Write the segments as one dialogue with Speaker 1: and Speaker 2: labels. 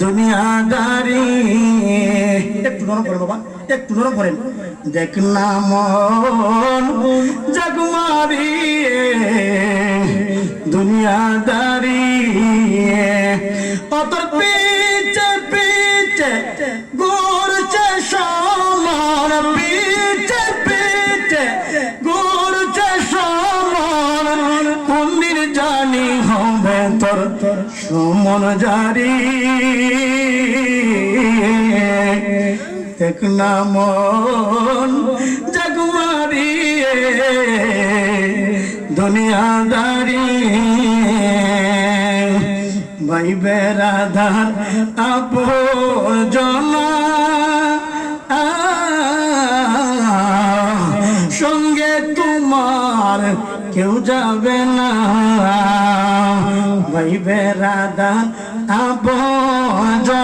Speaker 1: দুনিয়াদারি। একটু নরম করেন বাবা, একটু নরম করেন। দেখ না মন জগমারি দুনিয়াদারি। অতর পিছে পিছে ঘুরছে পিছে পিছে সমন জারি। দেখ না মন জগমারি দুনিয়াদারি। ভাই বেড়াধার আপনা সঙ্গে তোমার কেউ যাবে না। ভাই বেড়াদার আপনা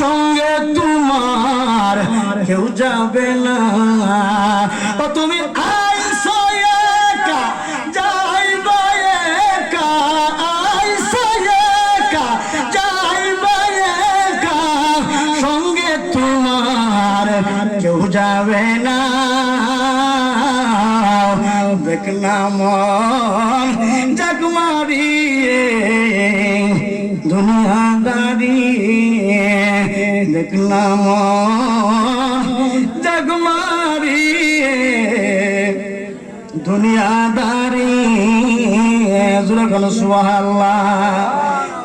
Speaker 1: সঙ্গে তোমার কেউ যাবে না। ও তুমি কেউ যাবে না। দেখনা মন জাগমারি দুনিয়াদারি। দেখনা মন জাগমারি দুনিয়াদারি। জোরে গেল সুবহানাল্লাহ।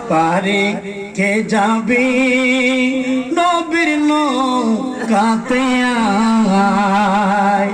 Speaker 1: পারে কে যাবি? নবীর নৌকাতে আয়।